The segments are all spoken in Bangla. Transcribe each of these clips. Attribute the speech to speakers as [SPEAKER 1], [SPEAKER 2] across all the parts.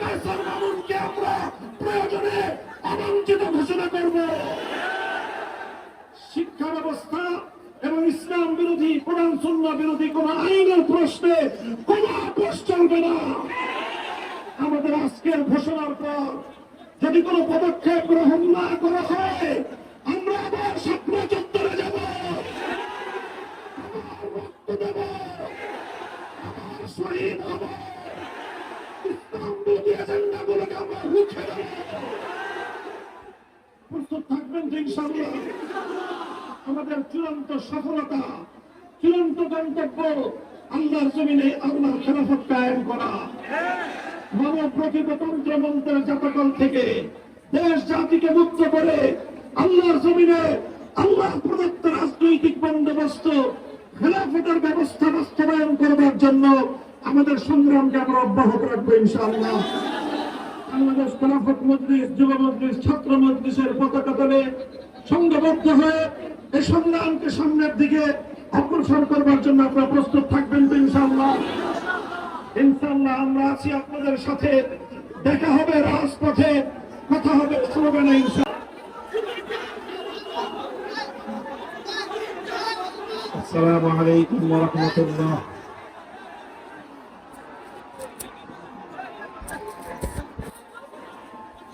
[SPEAKER 1] কায়সার মামুনকে আমরা প্রয়োজনে অবাঞ্ছিত ঘোষণা করব। শিক্ষা ব্যবস্থা এবং ইসলাম বিরোধী, কোরআন সুন্নাহ বিরোধী কোন আইনের প্রশ্নে কোন আপোষ চলবে না। আমাদের আজকের ঘোষণার পর যদি কোনো পদক্ষেপ গ্রহণ না করা হয়, আমরা আবার স্বপ্ন চত্বরে যাব। শহীদ হব। এজেন্ডাগুলোকে আমরা রুখে প্রস্তুত থাকবেন তো ইনশাআল্লাহ। আমাদের চূড়ান্ত সফলতা, চূড়ান্ত গন্তব্য আল্লাহর জমিনে আল্লাহর খেলাফত কায়েম করা। মানব প্রতিতন্ত্র মন্ত্রের জাতকাল থেকে দেশ জাতিকে মুক্ত করে আল্লাহর জমিনে আল্লাহ প্রদত্ত রাজনৈতিক বন্দোবস্ত, খেলাফতের ব্যবস্থা বাস্তবায়ন করবার জন্য আমাদের সংগ্রামকে আমরা অব্যাহত রাখব ইনশাআল্লাহ। বাংলাদেশ খেলাফত মজলিস, যুব মজলিস, ছাত্র মজলিসের পতাকা তলে সংঘবদ্ধ হয়ে এই সংগ্রামকে সামনের দিকে অগ্রসর করবার জন্য আপনারা প্রস্তুত থাকবেন তো ইনশাল্লাহ ইনশাল্লাহ আমরা আছি আপনাদের সাথে। দেখা হবে রাজপথে, কথা হবে স্লোগানে ইনশাল্লাহ
[SPEAKER 2] আসসালামু আলাইকুম ওয়া রাহমাতুল্লাহ।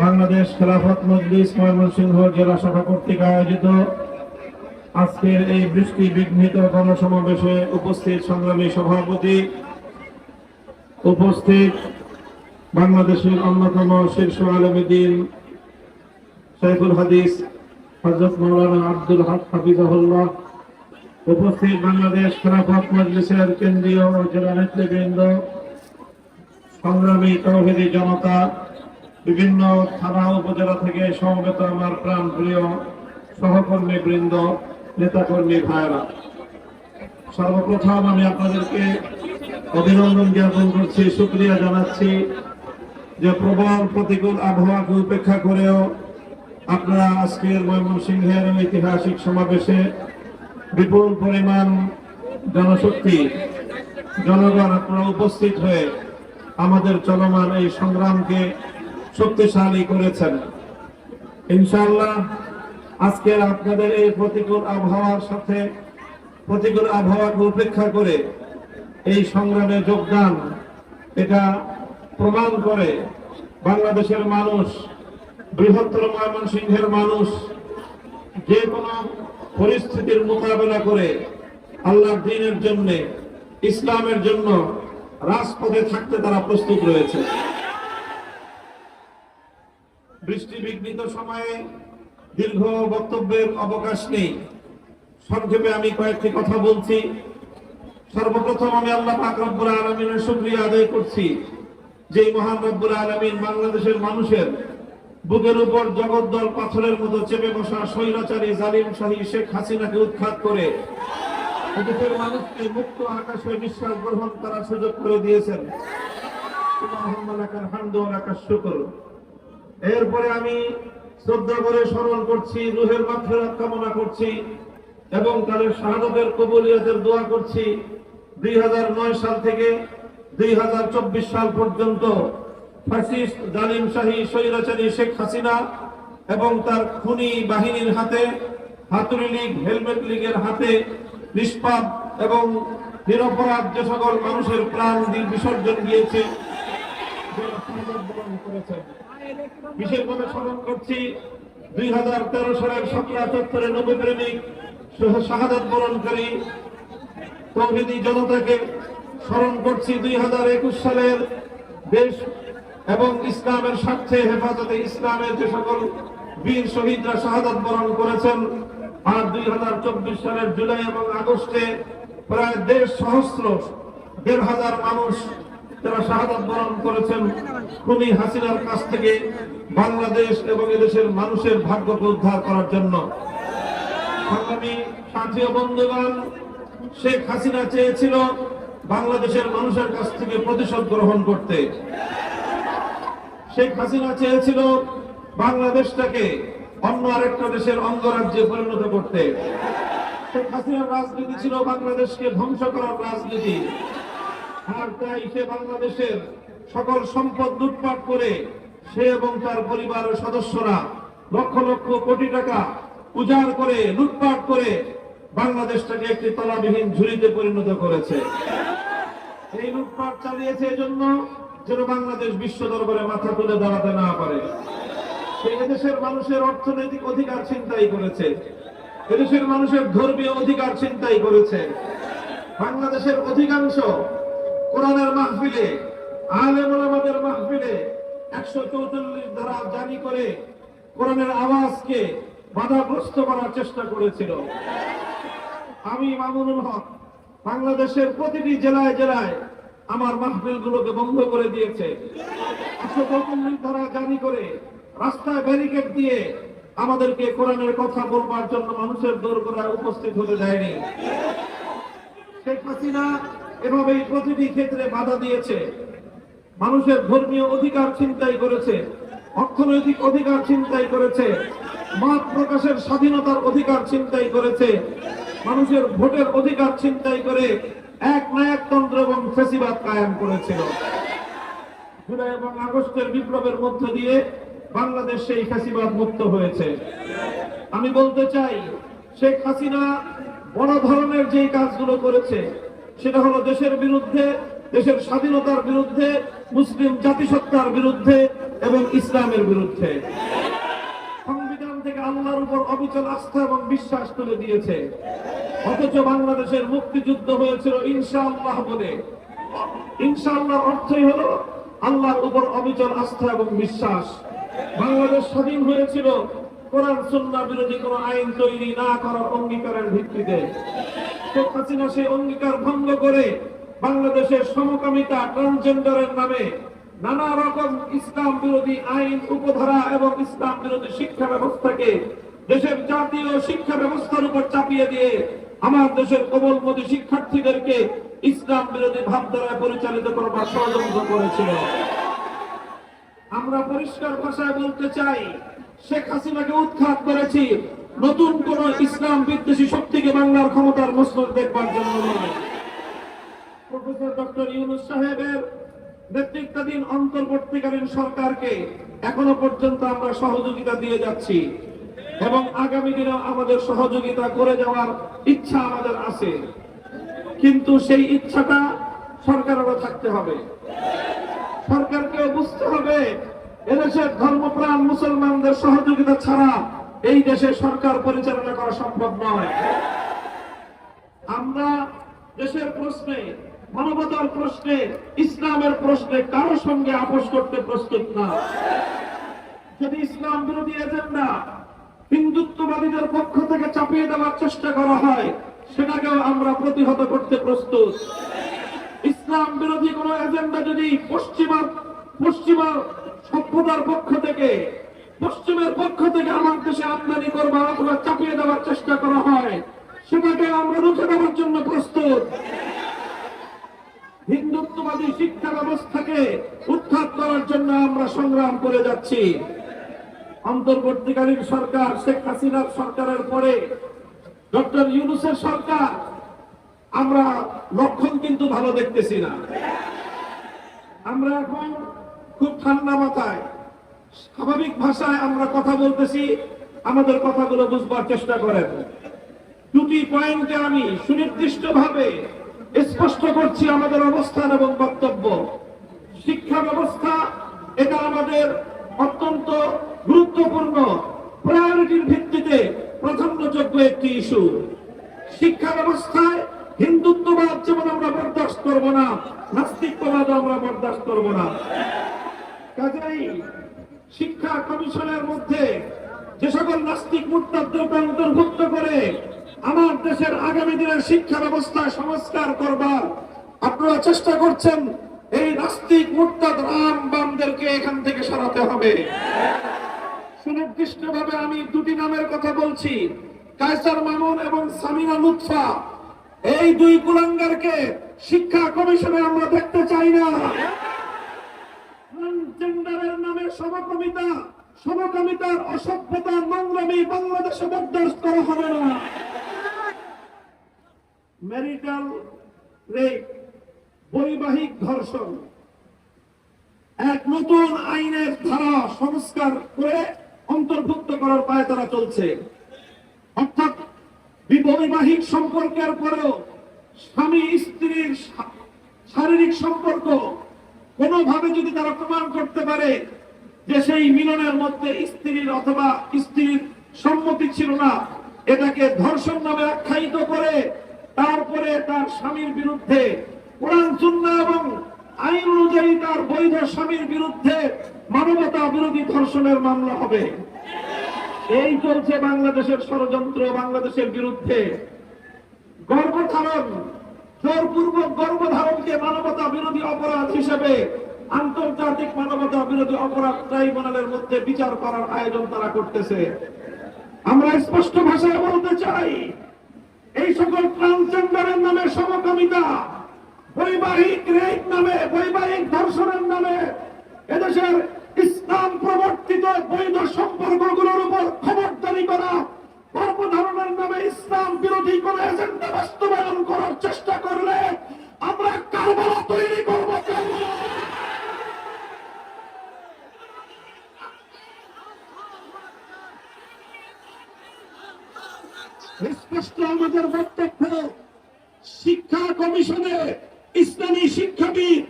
[SPEAKER 2] বাংলাদেশ খেলাফত মজলিস ময়মনসিংহ জেলা শাখা কর্তৃক আয়োজিত আজকের এই বৃষ্টি বিঘ্নিত গণসমাবেশে উপস্থিত সংগ্রামী সভাপতি উপস্থিত বাংলাদেশের অন্যতম শীর্ষ আলমীদিন শেখুল হাদিস হজরত মৌলানা আব্দুল হক হাফিজাহুল্লাহ, উপস্থিত বাংলাদেশ খেলাফত মজলিসের কেন্দ্রীয় জেলা নেতৃবৃন্দ, সংগ্রামী তৌহিদি জনতা বিভিন্ন থানা, উপজেলা থেকে সমবেত আমার প্রাণ প্রিয় সহকর্মী বৃন্দ নেতাকর্মী ভাইরা সর্বপ্রথম আমি আপনাদেরকে অভিনন্দন জ্ঞাপন করছি, শুক্রিয়া জানাচ্ছি যে প্রবল প্রতিকূল আবহাওয়াকে উপেক্ষা করেও আপনারা আজকের ময়মনসিংহের ঐতিহাসিক সমাবেশে বিপুল পরিমাণ জনশক্তি, জনগণ আপনারা উপস্থিত হয়ে আমাদের চলমান এই সংগ্রামকে শক্তিশালী করেছেন। ইনশাল্লাহ আজকের আপনাদের এই প্রতিকূল আবহাওয়ার সাথে, প্রতিকূল আবহাওয়াকে উপেক্ষা করে এই সংগ্রামে যোগদান, এটা প্রমাণ করে বাংলাদেশের মানুষ, বৃহত্তর ময়মনসিংহের মানুষ, যে কোনো পরিস্থিতির মোকাবেলা করে আল্লাহ দিনের জন্য, ইসলামের জন্য রাজপথে থাকতে তারা প্রস্তুত রয়েছে বৃষ্টি বিঘ্নিত সময়ে দীর্ঘ বক্তব্যের অবকাশ নেই। সংক্ষেপে আমি কয়েকটি কথা বলছি। সর্বপ্রথম আমি আল্লাহ পাক আলমিনের শুক্রিয়া আদায় করছি যে মহান রব্বুল আলমিন বাংলাদেশের মানুষের বুকের উপর জগদ্দল পাথরের মতো চেপে বসা স্বৈরাচারী জালিম শাহী শেখ হাসিনাকে উৎখাত করে এদেশের মানুষকে মুক্ত আকাশে বিশ্বাস গ্রহণ করার সুযোগ করে দিয়েছেন। শুকর। এরপরে আমি শ্রদ্ধা করে স্মরণ করছি, রুহের মাগফিরাত কামনা করছি এবং তাদের শাহাদতের কবুলিয়তের দোয়া করছি। দুই হাজার নয় সাল থেকে দুই হাজার চব্বিশ সাল পর্যন্ত ফ্যাসিস্ট, জালিম শাহী, স্বৈরাচারী শেখ হাসিনা এবং তার খুনি বাহিনীর হাতে, হাতুড়ি লীগ, হেলমেট লীগের হাতে নিষ্পাপ এবং নিরপরাধ যে সকল মানুষের প্রাণ বিসর্জন বরণ করেছেন। বিশেষভাবে স্মরণ করছি, দুই হাজার তেরো সালের সতেরো চত্বরে নবী প্রেমিক সহ শাহাদাত বরণকারী তৌহিদি জনতাকে স্মরণ করছি, দুই হাজার একুশ সালের দেশ এবং ইসলামের স্বার্থে হেফাজতে ইসলামের যে সকল বীর শহীদরা শাহাদাত বরণ করেছেন আর দুই হাজার চব্বিশ সালের জুলাই এবং আগস্টে প্রায় দেড় সহস্র, দেড় হাজার মানুষ যারা শাহাদাত বরণ করেছেন, খুনি হাসিনার কাছ থেকে বাংলাদেশ এবং এদেশের মানুষের ভাগ্যকে উদ্ধার করার জন্য। শেখ হাসিনা চেয়েছিল বাংলাদেশের মানুষের কাছ থেকে প্রতিশোধ গ্রহণ করতে। শেখ হাসিনা চেয়েছিল বাংলাদেশটাকে অন্য আরেকটা দেশের অঙ্গরাজ্যে পরিণত করতে। শেখ হাসিনার রাজনীতি ছিল বাংলাদেশকে ধ্বংস করার রাজনীতি। আর তাই সে বাংলাদেশের সকল সম্পদ লুটপাট করে সে এবং তার পরিবারের সদস্যরা লক্ষ লক্ষ কোটি টাকা উজাড় করে, লুটপাট করে বাংলাদেশটাকে একটি তলাবিহীন ঝুড়িতে পরিণত করেছে। এই লুটপাট চালিয়েছে এজন্য যেন বাংলাদেশ বিশ্ব দরবারে মাথা তুলে দাঁড়াতে না পারে। এদেশের মানুষের অর্থনৈতিক অধিকার চিন্তাই করেছে। এদেশের মানুষের ধর্মীয় অধিকার চিন্তাই করেছে। বাংলাদেশের অধিকাংশ কোরআনের মাহফিলে, আলেম ওলামাদের মাহফিলে একশো চৌচল্লিশ ধারা জারি করে কোরআনের আওয়াজকে বাধাগ্রস্ত করার চেষ্টা করেছিল। আমি মামুনুল হক, বাংলাদেশের প্রতিটি জেলায় জেলায় আমার মাহফিল গুলোকে বন্ধ করে দিয়েছে। একশো চৌচল্লিশ ধারা জারি করে রাস্তায় ব্যারিকেড দিয়ে আমাদেরকে কোরআনের কথা বলবার জন্য মানুষের দোরগোড়ায় উপস্থিত হতে দেয়নি। শেখ হাসিনা এভাবেই প্রতিটি ক্ষেত্রে বাধা দিয়েছে। মানুষের ধর্মীয় অধিকার চিন্তাই করেছে, অর্থনৈতিক অধিকার চিন্তাই করেছে, মত প্রকাশের স্বাধীনতার অধিকার চিন্তাই করেছে, মানুষের ভোটের অধিকার চিন্তাই করে এক নায়কতন্ত্র এবং ফেসিবাদ কায়েম করেছিল। জুলাই এবং আগস্টের বিপ্লবের মধ্য দিয়ে বাংলাদেশ সেই ফেসিবাদ মুক্ত হয়েছে। আমি বলতে চাই, শেখ হাসিনা বড় ধরনের যে কাজগুলো করেছে সেটা হলো দেশের বিরুদ্ধে, দেশের স্বাধীনতার বিরুদ্ধে, মুসলিম জাতিসত্তার বিরুদ্ধে এবং ইসলামের বিরুদ্ধে। সংবিধান থেকে আল্লাহর উপর অবিচল আস্থা এবং বিশ্বাস তুলে দিয়েছে। অথচ বাংলাদেশের মুক্তিযুদ্ধ হয়েছিল ইনশাআল্লাহ বলে। ইনশাআল্লাহ অর্থই হলো আল্লাহর উপর অবিচল আস্থা এবং বিশ্বাস। বাংলাদেশ স্বাধীন হয়েছিল কোরআন সুন্না বিরোধী কোন আইন তৈরি না করার অঙ্গীকারের ভিত্তিতে। শেখ হাসিনা সেই অঙ্গীকার ভঙ্গ করে বাংলাদেশের সমকামিতা ট্রান্সজেন্ডারের নামে নানা রকম ইসলাম বিরোধী আইন, উপধারা এবং ইসলাম বিরোধী শিক্ষা ব্যবস্থাকে দেশের জাতীয় শিক্ষা ব্যবস্থার উপর চাপিয়ে দিয়ে আমার দেশের কোমলমতি শিক্ষার্থীদেরকে ইসলাম বিরোধী ভাবধারায় পরিচালিত করবার ষড়যন্ত্র করেছিল। আমরা পরিষ্কার ভাষায় বলতে চাই, শেখ হাসিনাকে উৎখাত করেছি নতুন কোন ইসলাম বিদ্বেষী শক্তিকে বাংলার ক্ষমতার মসনদ দেখবার জন্য নয় প্রফেসর ডক্টর ইউনুস সাহেবের নেতৃত্বাধীন অন্তর্বর্তীকালীন সরকারকে এখনও পর্যন্ত আমরা সহযোগিতা দিয়ে যাচ্ছি এবং আগামী দিনে আমাদের সহযোগিতা করে যাওয়ার ইচ্ছা আমাদের আছে। কিন্তু সেই ইচ্ছাটা সরকারেরও থাকতে হবে। সরকারকে বুঝতে হবে, এদেশের ধর্মপ্রাণ মুসলমানদের সহযোগিতা ছাড়া এই দেশে সরকার পরিচালনা করা সম্ভব নয়। আমরা দেশের প্রশ্নে, মানবতার প্রশ্নে, ইসলামের প্রশ্নে কারোর সঙ্গে আপোষ করতে প্রস্তুত না। যদি ইসলাম বিরোধী এজেন্ডা হিন্দুত্ববাদীদের পক্ষ থেকে চাপিয়ে দেওয়ার চেষ্টা করা হয়, সেটাকেও আমরা প্রতিহত করতে প্রস্তুত। ইসলাম বিরোধী কোন এজেন্ডা যদি পশ্চিমা পশ্চিমা সভ্যতার পক্ষ থেকে পশ্চিমের পক্ষ থেকে আমার দেশে আমদানি করবার অথবা চাপিয়ে দেওয়ার চেষ্টা করা হয়। সেটাকে আমরা রুখে দেওয়ার জন্য প্রস্তুত। হিন্দুত্ববাদী শিক্ষা ব্যবস্থাকে উৎখাত করার জন্য আমরা সংগ্রাম করে যাচ্ছি। অন্তর্বর্তীকালীন সরকার, শেখ হাসিনার সরকারের পরে ডক্টর ইউনুসের সরকার, আমরা লক্ষণ কিন্তু ভালো দেখতেছি না। আমরা এখন খুব ঠান্ডা মাথায়। স্বাভাবিক ভাষায় আমরা কথা বলতেছি, আমাদের কথাগুলো বুঝবার চেষ্টা করেন। দুটি পয়েন্টে আমি সুনির্দিষ্ট ভাবে স্পষ্ট করছি আমাদের অবস্থান এবং বক্তব্য। শিক্ষা ব্যবস্থা, এটা আমাদের অত্যন্ত গুরুত্বপূর্ণ, প্রায়োরিটির ভিত্তিতে প্রাধান্যযোগ্য একটি ইস্যু। শিক্ষা ব্যবস্থায় হিন্দুত্ববাদ যেমন আমরা বরদাস্ত করব না নাস্তিকবাদ আমরা বরদাস্ত করব না। কাজেই শিক্ষা কমিশনের মধ্যে যে সকল নাস্তিক মুক্তাদ্রকে অন্তর্ভুক্ত করে আমার দেশের আগামী দিনের শিক্ষা ব্যবস্থা সংস্কার করবার আপনারা চেষ্টা করছেন, এই নাস্তিক মুরতাদ রাম বামদেরকে এখান থেকে সরাতে হবে। সুনির্দিষ্ট ভাবে আমি দুটি নামের কথা বলছি, কায়সার মামুন এবং সামিনা লুৎফা। এই দুই কুলাঙ্গারকে শিক্ষা কমিশনে আমরা দেখতে চাই না। সমকমিতা, সমকামিতার অসভ্যতা নোংরামি বাংলাদেশে বরদাস্ত করা হবে না। ম্যারিটাল রেপ বৈবাহিক ধর্ষণ, এক নতুন আইনের ধারা সংস্কার করে অন্তর্ভুক্ত করার পায়ে তারা চলছে। অর্থাৎ বিবৈবাহিক সম্পর্কের পরেও স্বামী স্ত্রীর শারীরিক সম্পর্ক কোনোভাবে যদি তারা প্রমাণ করতে পারে যে সেই মিলনের মধ্যে স্ত্রীর অথবা স্ত্রীর সম্মতি ছিল না, এটাকে ধর্ষণ নামে আখ্যায়িত করে, তারপরে তার স্বামীর বিরুদ্ধে এবং আইন অনুযায়ী তার বৈধ স্বামীর বিরুদ্ধে মানবতা বিরোধী ধর্ষণের মামলা হবে। এই চলছে বাংলাদেশের ষড়যন্ত্র, বাংলাদেশের বিরুদ্ধে। গর্ভধারণ, জোরপূর্বক গর্ভধারণকে মানবতা বিরোধী অপরাধ হিসেবে আন্তর্জাতিক মানবতা বিরোধী অপরাধ ট্রাইব্যুনালের মধ্যে বিচার করার আয়োজন তারা করতেছে। আমরা স্পষ্ট ভাষায় বলতে চাই, এই সকল ট্রান্সজেন্ডারের নামে সমকামিতা, বৈবাহিক রেপ নামে, বৈবাহিক ধর্ষণের নামে এদেশের ইসলাম প্রবর্তিত বৈধ সম্পর্কগুলোর উপর খবরদারি করা গর্ভধারণের নামে ইসলাম বিরোধী কোন এজেন্ডা বাস্তবায়ন করার চেষ্টা স্পষ্ট আমাদের বক্তব্য শিক্ষা কমিশনে ইসলামী শিক্ষাবিদ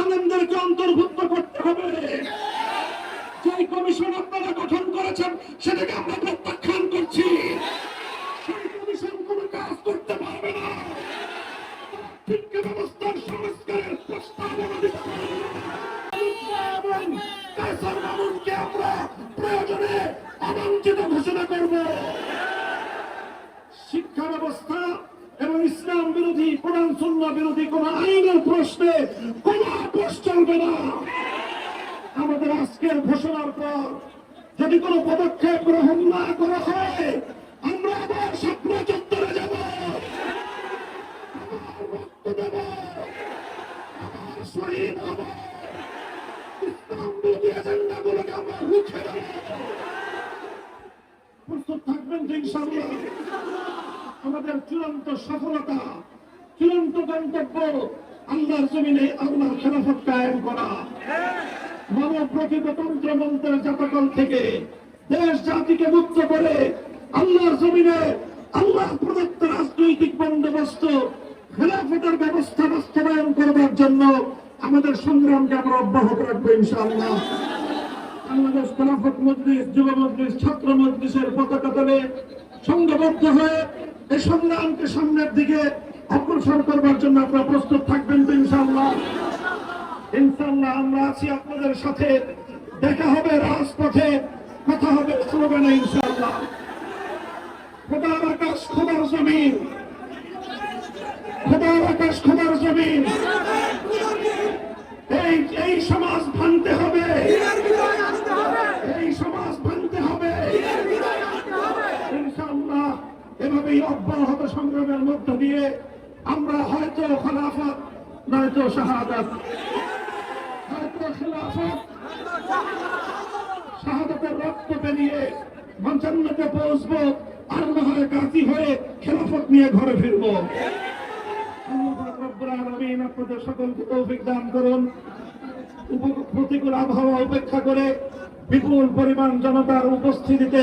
[SPEAKER 2] আনন্দেরকে অন্তর্ভুক্ত করতে হবে। যে কমিশন আপনারা গঠন করেছেন, সেটাকে আমরা প্রত্যাখ্যান করছি। সেই কমিশন কোনো কাজ করতে পারবে না। শিক্ষা ব্যবস্থার ব্যবস্থা এবং ইসলাম বিরোধী, কোরআন, সুন্নাহ বিরোধী কোন আইনের প্রশ্নে কোন আপোষ চলবে না। আমাদের আজকের ঘোষণার পর যদি কোনো পদক্ষেপ গ্রহণ না করা হয়, আমরা আবার স্বপ্ন চত্বরে যাব। রক্ত দেব। দেব। প্রস্তুত থাকবেন ইনশাআল্লাহ। আমাদের চূড়ান্ত সফলতা, চূড়ান্ত গন্তব্য আল্লাহর জমিনে আল্লাহর খেলাফত কায়েম করা। মানব প্রকৃততন্ত্র মন্ত্রের জাতকল থেকে দেশ জাতিকে মুক্ত করে আল্লাহর জমিনে আল্লাহ প্রদত্ত রাজনৈতিক বন্দোবস্ত, খেলাফতের ব্যবস্থা বাস্তবায়ন করবার জন্য আমাদের সংগ্রামকে আমরা অব্যাহত রাখব ইনশাআল্লাহ। বাংলাদেশ খেলাফত মজলিস, যুব মজলিস, ছাত্র মজলিসের পতাকা তলে সংঘবদ্ধ হয়ে এই সংগ্রামকে সামনের দিকে অগ্রসর করবার জন্য আপনারা প্রস্তুত থাকবেন তো ইনশাআল্লাহ। ইনশাআল্লাহ আমরা আছি আপনাদের সাথে। দেখা হবে রাজপথে, কথা হবে স্লোগানে ইনশাআল্লাহ। খোদার জমিন। জমিন। এই এই সমাজ ভাঙতে হবে এই সমাজ ভাঙতে হবে ইনশাআল্লাহ এভাবেই অব্যাহত সংগ্রামের মধ্য দিয়ে আমরা হয়তো খলাফত, নয়তো শাহাদাত। হয়তো খেলাফত, শাহাদাতের রক্ত পেরিয়ে মঞ্চান্নতে পৌঁছবো, আর হয় কাজী হয়ে খেলাফত নিয়ে ঘরে ফিরবো। আপনাদের সকলকে তৌফিক দান করুন। প্রতিকূল আবহাওয়া উপেক্ষা করে বিপুল পরিমাণ জনতার উপস্থিতিতে